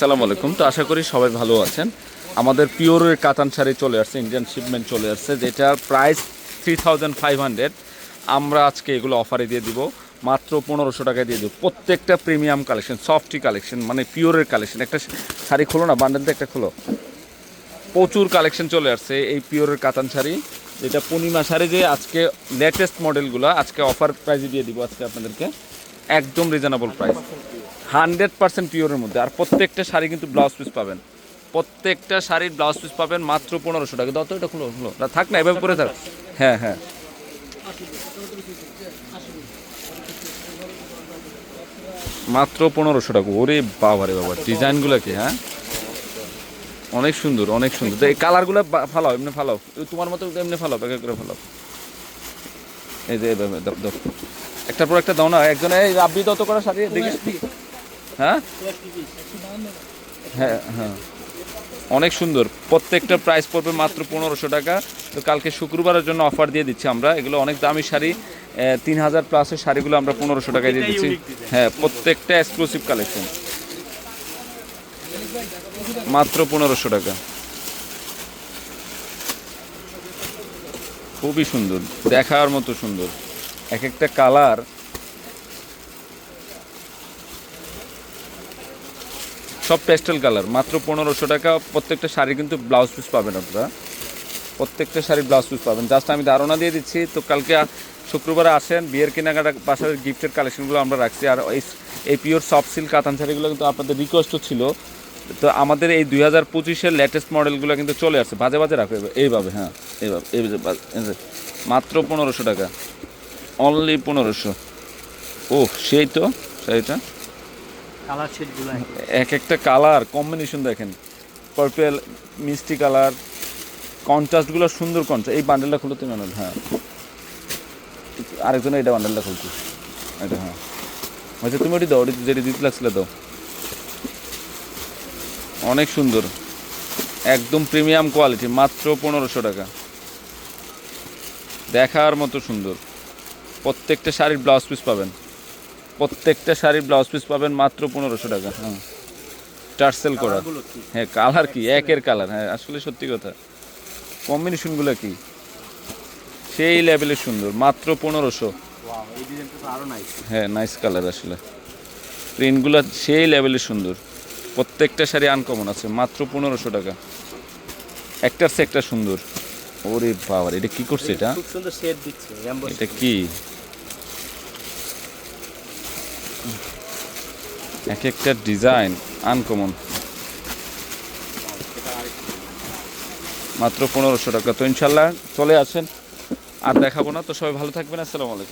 আসসালামু আলাইকুম। তো আশা করি সবাই ভালো আছেন। আমাদের পিওরের কাতান শাড়ি চলে আসছে ইন্ডিয়ান শিপমেন্ট চলে আসছে, যেটার price three thousand five hundred আমরা আজকে এগুলো অফারে দিয়ে দিব, মাত্র পনেরোশো টাকায় দিয়ে দেবো। প্রত্যেকটা প্রিমিয়াম কালেকশন সফটি কালেকশন মানে পিওরের কালেকশন একটা শাড়ি খোলো না বান্ডেলটা একটা খোলো। প্রচুর কালেকশন চলে আসছে এই পিওরের কাতান শাড়ি, যেটা পূর্ণিমা শাড়ি যে আজকে লেটেস্ট মডেলগুলো আজকে অফার প্রাইসে দিয়ে দিব আজকে আপনাদেরকে। একদম রিজনেবল প্রাইস হান্ড্রেড পার্সেন্ট পিওরের মধ্যে। আর প্রত্যেকটা শাড়ি কিন্তু ব্লাউজ পিস পাবেন। প্রত্যেকটা শাড়ির ব্লাউজ পিস পাবেন মাত্র পনেরোশো টাকা। দত এটা খুলো খুলো। না, থাক না এভাবে করে থাক। হ্যাঁ হ্যাঁ। মাত্র পনেরোশো টাকা। ওরে বাবা রে বাবা ডিজাইনগুলো কি হ্যাঁ? অনেক সুন্দর অনেক সুন্দর। তো এই কালারগুলো ফালাও এমনি ফালাও। তোমার মতো এমনি ফালাও প্যাকেট করে ফালাও। এই যে একটার পর একটা দাও না একজনে এই রাব্বি দত করে শাড়ি দেখি হ্যাঁ? হ্যাঁ হ্যাঁ। অনেক সুন্দর। প্রত্যেকটা প্রাইস পড়বে মাত্র পনেরোশো টাকা। তো কালকে শুক্রবারের জন্য অফার দিয়ে দিচ্ছি আমরা। এগুলো অনেক দামি শাড়ি। তিন হাজার প্লাসের শাড়িগুলো আমরা পনেরোশো টাকায় দিয়ে দিচ্ছি। হ্যাঁ প্রত্যেকটা এক্সক্লুসিভ কালেকশন মাত্র পনেরোশো টাকা। খুবই সুন্দর। দেখার মতো সুন্দর। এক একটা কালার সব পেস্টেল কালার মাত্র পনেরোশো টাকা। প্রত্যেকটা শাড়ি কিন্তু ব্লাউজ পিস পাবেন আপনারা। প্রত্যেকটা শাড়ির ব্লাউজ পিস পাবেন। জাস্ট আমি ধারণা দিয়ে দিচ্ছি, তো কালকে শুক্রবারে আসেন, বিয়ের কেনাকাটা বাসার গিফটের কালেকশনগুলো আমরা রাখছি। আর এই পিওর সফট সিল্ক কাতান শাড়িগুলো কিন্তু আপনাদের রিকোয়েস্টও ছিল। তো আমাদের এই দুই হাজার পঁচিশের লেটেস্ট মডেলগুলো কিন্তু চলে আসছে। বাজে বাজে রাখো এইভাবে হ্যাঁ এইভাবে, এই। মাত্র পনেরোশো টাকা। অনলি পনেরোশো। ও সেই তো, সেইটা। কালার শেডগুলো এক একটা। কালার কম্বিনেশন দেখেন। পার্পেল মিষ্টি কালার কন্ট্রাস্টগুলো সুন্দর কন্ট্রাস্ট এই বান্ডেলটা খুলো তুমি হ্যাঁ। আরেকজন এটা বান্ডেলটা খুলছি। এটা হ্যাঁ। আচ্ছা তুমি ওটি দাও, ওটি যেটি দিতে লাগছিল, দাও। অনেক সুন্দর। একদম প্রিমিয়াম কোয়ালিটি মাত্র পনেরোশো টাকা। দেখার মতো সুন্দর। প্রত্যেকটা শাড়ির ব্লাউজ পিস পাবেন। প্রত্যেকটা শাড়ির ব্লাউজ পিস পাবেন মাত্র পনেরোশো টাকা হ্যাঁ। টার্সেল করা। হ্যাঁ কালার কি? একের কালার হ্যাঁ আসলে সত্যি কথা। কম্বিনেশনগুলো কি? সেই লেভেলের সুন্দর মাত্র পনেরোশো। হ্যাঁ নাইস কালার আসলে। প্রিন্টগুলো সেই লেভেলের সুন্দর। প্রত্যেকটা শাড়ি আনকমন আছে মাত্র পনেরোশো টাকা। একটার সে একটা সুন্দর। ওরে বাবার এটা কি করছে এটা? এটা কি? এক একটা ডিজাইন আনকমন। মাত্র পনেরোশো টাকা। তো ইনশাল্লাহ চলে আসেন। আর দেখাবো না। তো সবাই ভালো থাকবেন। আসসালামু আলাইকুম।